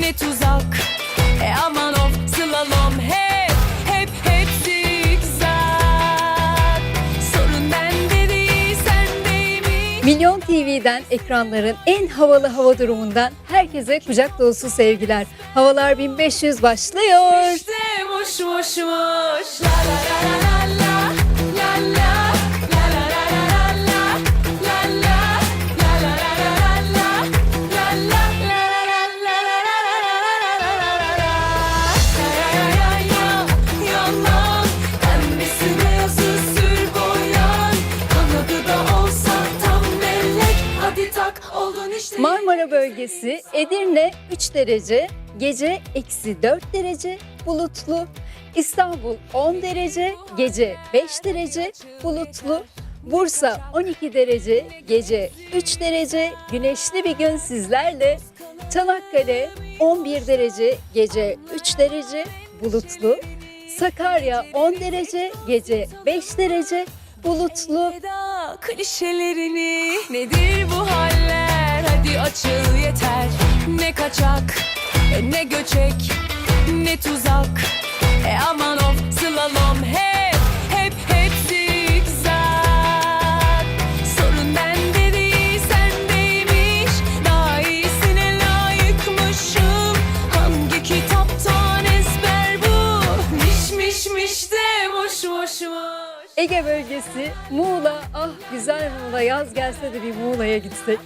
ne tuzak. E aman of slalom. Hep hep hep zigzag Sorun bende değil sendeymiş Milyon TV'den ekranların en havalı hava durumundan herkese kucak dolusu sevgiler. Havalar 1500 başlıyor. İşte muş muş La la la la la La Marmara bölgesi Edirne 3 derece, gece eksi 4 derece bulutlu. İstanbul 10 derece, gece 5 derece bulutlu. Bursa 12 derece, gece 3 derece, güneşli bir gün sizlerle. Çanakkale 11 derece, gece 3 derece bulutlu. Sakarya 10 derece, gece 5 derece bulutlu. Klişelerini Nedir bu haller hadi açıl yeter. Ne kaçak ne göçek ne tuzak. E aman of slalom hep hep hep zigzag. Sorun bende değil sendeymiş Daha iyisine layıkmışım. Hangi kitaptan ezber bu? Miş miş miş de muş muş muş Ege bölgesi Muğla, ah güzel Muğla. Yaz gelse de bir Muğla'ya gitsek.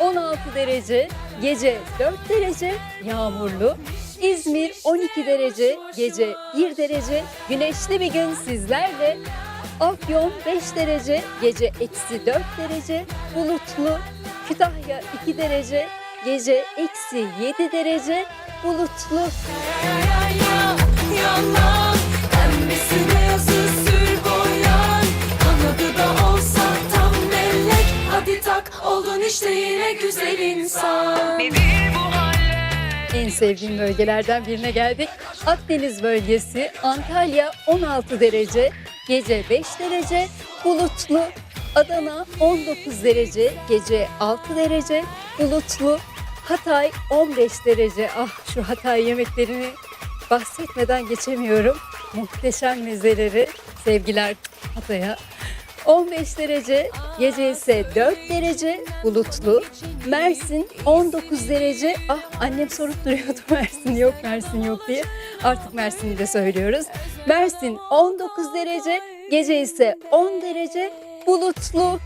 16 derece, gece 4 derece, yağmurlu. İzmir 12 derece, gece 1 derece, güneşli bir gün sizlerle. Afyon 5 derece, gece eksi 4 derece, bulutlu. Kütahya 2 derece, gece eksi 7 derece, bulutlu. Yalan Tak oldun işte yine güzel insan Nedir bu haller En sevdiğim bölgelerden birine geldik. Akdeniz bölgesi Antalya 16 derece, gece 5 derece, bulutlu. Adana 19 derece, gece 6 derece, bulutlu. Hatay 15 derece. Ah şu Hatay yemeklerini bahsetmeden geçemiyorum. Muhteşem mezeleri. Sevgiler Hatay'a. 15 derece, gece ise 4 derece bulutlu. Mersin 19 derece. Ah annem sorup duruyordu Mersin yok Mersin yok diye. Artık Mersin'i de söylüyoruz. Mersin 19 derece, gece ise 10 derece bulutlu.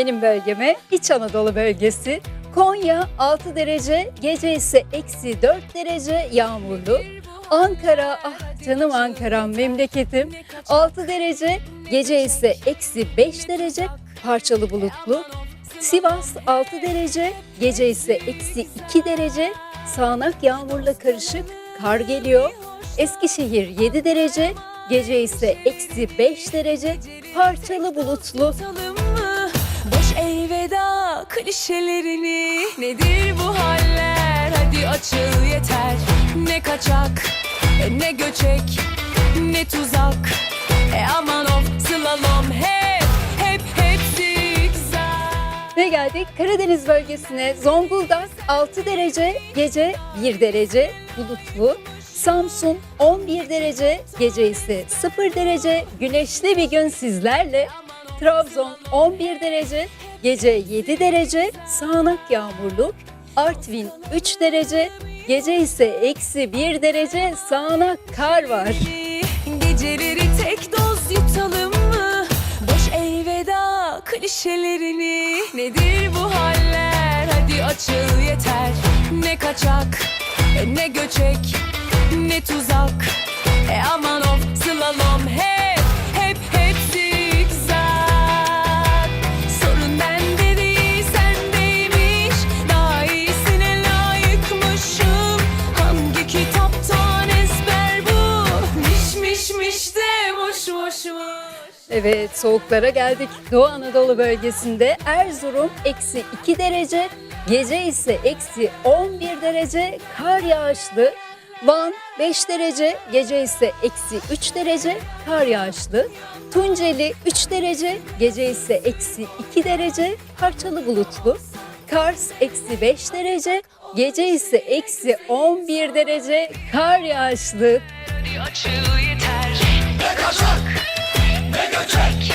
Benim bölgeme İç Anadolu bölgesi. Konya 6 derece, gece ise eksi 4 derece yağmurlu. Ankara, ah canım Ankara'm memleketim 6 derece, gece ise eksi 5 derece parçalı bulutlu. Sivas 6 derece, gece ise eksi 2 derece sağanak yağmurla karışık kar geliyor. Eskişehir 7 derece, gece ise eksi 5 derece parçalı bulutlu. Elveda klişelerini Nedir bu haller hadi açıl yeter Ne kaçak ne göçek ne tuzak e aman of slalom hep hep hep zigzag Ve geldik Karadeniz bölgesine. Zonguldak 6 derece, gece 1 derece bulutlu. Samsun 11 derece, gece ise 0 derece. Güneşli bir gün sizlerle. Trabzon 11 derece, Gece 7 derece sağanak yağmurlu, Artvin 3 derece, gece ise eksi 1 derece sağanak kar var. Geceleri tek doz yutalım mı? Boş elveda klişelerini. Nedir bu haller? Hadi açıl yeter. Ne kaçak, ne göçek, ne tuzak. E aman of slalom hey. Evet soğuklara geldik. Doğu Anadolu bölgesinde Erzurum eksi 2 derece, gece ise eksi 11 derece kar yağışlı. Van 5 derece, gece ise eksi 3 derece kar yağışlı. Tunceli 3 derece, gece ise eksi 2 derece parçalı bulutlu. Kars eksi 5 derece, gece ise eksi 11 derece kar yağışlı. Hadi açıl yeter Ne kaçak ne göçek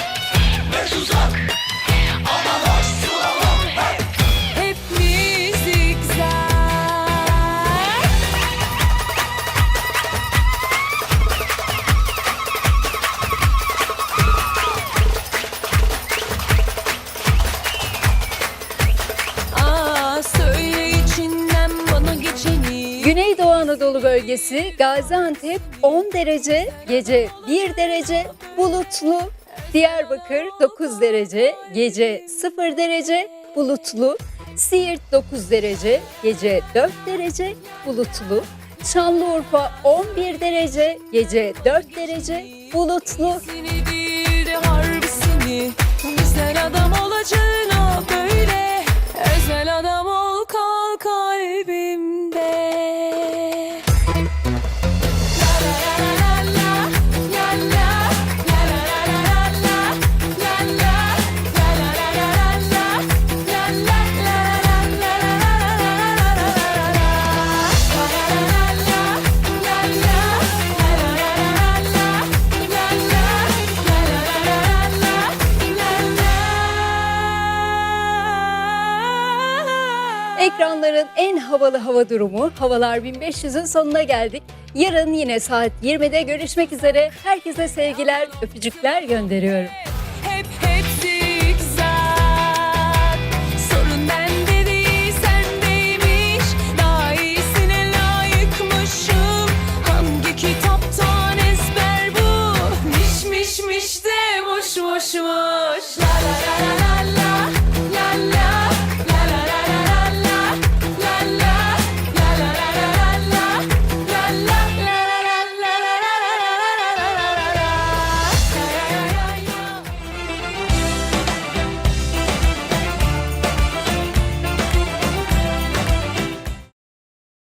ne tuzak Anadolu bölgesi Gaziantep 10 derece, gece 1 derece bulutlu. Diyarbakır 9 derece, gece 0 derece bulutlu. Siirt 9 derece, gece 4 derece bulutlu. Şanlıurfa 11 derece, gece 4 derece bulutlu. Seni değil de harbisini Güzel adam olacağına Ekranların en havalı hava durumu Havalar 1500'ün sonuna geldik. Yarın yine saat 20'de görüşmek üzere. Herkese sevgiler, öpücükler gönderiyorum.